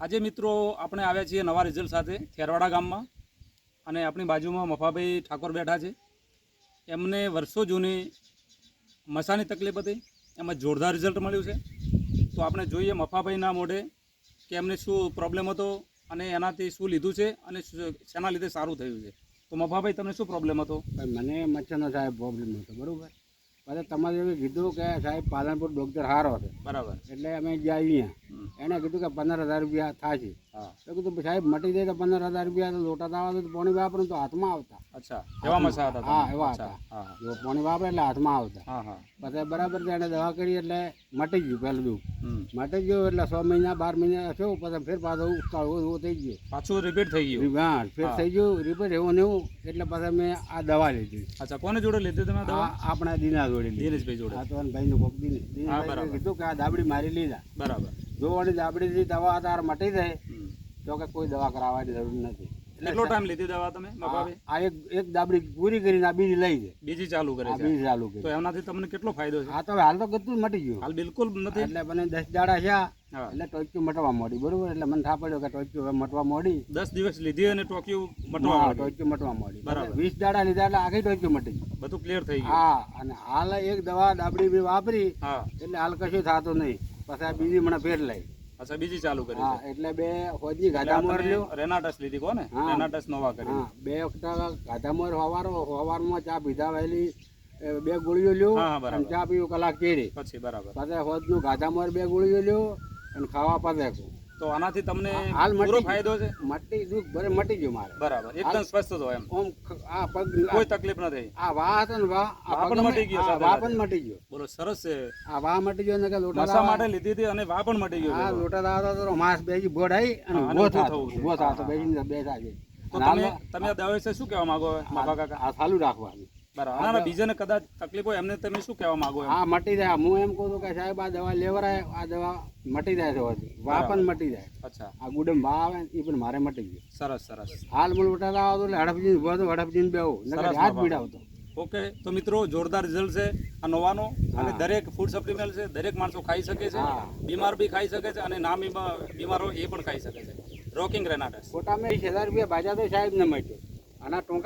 આજે મિત્રો આપણે આવ્યા છીએ નવા રિઝલ્ટ સાથે ખેરવાડા ગામમાં અને આપણી બાજુમાં મફાભાઈ ઠાકોર બેઠા છે. એમને વર્ષો જૂની મસાની તકલીફ હતી એમાં જોરદાર રિઝલ્ટ મળ્યું છે. તો આપણે જોઈએ મફાભાઈના મોઢે કે એમને શું પ્રોબ્લેમ હતો અને એનાથી શું લીધું છે અને શેના લીધે સારું થયું છે. તો મફાભાઈ તમને શું પ્રોબ્લેમ હતો? મને મચ્છરનો સાહેબ પ્રોબ્લેમ હતો બરાબર? પછી તમારે એવું કીધું કે સાહેબ પાલનપુર ડૉક્ટર સારો હતો બરાબર. એટલે અમે ગયા અહીંયા. એને કીધું કે પંદર હજાર રૂપિયા થશે. હા. તો કીધું સાહેબ મટી જાય તો પંદર હજાર રૂપિયા તો લોટા દાવા તો પોણી વાપરે તો હાથમાં આવતા. અચ્છા. એવા મસા હતા હા, એવા હતા. જો પાણી વાપરે એટલે હાથમાં આવતા. પછી બરાબર છે એને દવા કરી એટલે મટી ગયું પહેલું દુઃખ મટી ગયું એટલે છ મહિના બાર મહિના થયું પછી ફેર પાછો ઉકાળો એવો થઈ ગયો. પાછું રિપીટ થઈ ગયું? હા ફેર થઈ ગયું રિપેર એવું ને એવું એટલે પછી મેં આ દવા લીધી. અચ્છા કોને જોડે લીધી તમે દવા? આપણા દીના જોડે દિનેશભાઈ જોડે. હા તો ભાઈ નું કોક દીને હા, દીનેશભાઈએ બરાબર. કીધું કે આ દાબડી મારી લીધા. બરાબર. જોવાની દાબડીથી દવા તાર મટી જાય તો કે કોઈ દવા કરાવવાની જરૂર નથી. કેટલો ટાઈમ લીધી દવા તમે આ એક એક દાબડી પૂરી કરીને આ બીજી લઈ જાય. બીજી ચાલુ કરે છે. બીજી ચાલુ તો એનાથી તમને કેટલો ફાયદો છે? આ તો હાલ તો ગતું મટી ગયું. હાલ બિલકુલ નથી. એટલે મને દસ દાડા છે એટલે ટોક્યું મટવા મળી બરોબર? એટલે મને થા પડ્યો કે ટોક્યું હવે મટવા મળી દસ દિવસ લીધી અને ટોક્યું મટવા હા, માંડ્યું. મટવા મળી બરાબર. વીસ દાડા લીધા એટલે આખી ટોચક્યું મટી ગયું બધું ક્લિયર થઈ ગયું. હા અને હાલ એક દવા દાબડી બી વાપરી એટલે હાલ કશું થતું નહીં. પછી આ બીજી મને ફેર લઈ. અચ્છા બીજી ચાલુ કરી હા એટલે બે હોજી ગાધામોર લ્યો. રેનાટસ લીધી કોને? રેનાટસ નોવા કરી. હા બે વખત ગાધામોર હવારો હવારમાં ચા પીધા વહેલી એ બે ગોળીઓ લ્યો. અને ચા પીવું કલાક ચેડી પછી બરાબર. પછી હોજનું ગાધામોર બે ગોળીઓ લ્યો અને ખાવા પાછે તો આનાથી તમને હાલ પૂરો ફાયદો છે? મટી દુઃખ ભરે મટી ગયું મારે. બરાબર. એકદમ સ્વસ્થ હતો એમ. ઓમ આ પગ કોઈ તકલીફ નથી આ વાહ હતો ને વાહ આ પણ મટી ગયો હા, વાહ પણ મટી ગયો. બોલો સરસ છે. આ વા મટી ગયો ને કે લોટા મસા માટે લીધી હતી અને વાહ પણ મટી ગયો આ લોટા દાવા તો માસ બેજી બોડ આવી અને ઊભો થતો છે. ઊભો થતો હા, બેસા ગઈ તો તમે તમે આ દવા વિશે શું કહેવા માંગો માફા કાકા? આ ચાલુ રાખવાનું. બરાબર. ના, ના, બીજાને કદાચ તકલીફ હોય એમને તમે શું કહેવા માંગો એમ? હા મટી જાય. હું એમ કહું છું કે સાહેબ આ દવા લેવરાય આ દવા મટી જાય છે હોતી. પણ મટી જાય. અચ્છા. આ ગુડમ વા આવે એ પણ મારે મટી ગયું. સરસ સરસ. હાલ મને ઉઠાતા આવતો એટલે હડપજીને ઊભો હતો હડપજીને બેહો. નકર સરસ હાથ. પીડાવતો ઓકે તો મિત્રો જોરદાર રિઝલ્ટ છે આ નવાનો. અને દરેક ફૂડ સપ્લિમેન્ટ છે દરેક માણસો ખાઈ શકે છે બીમાર બી ખાઈ શકે છે અને ના બીમારો એ પણ ખાઈ શકે છે. રોકિંગ રેનાટસ ફોટા મેં હજાર રૂપિયા ભાજ્યા તો સાહેબ ને મળ્યો. અને ટોંકા ટૂંકા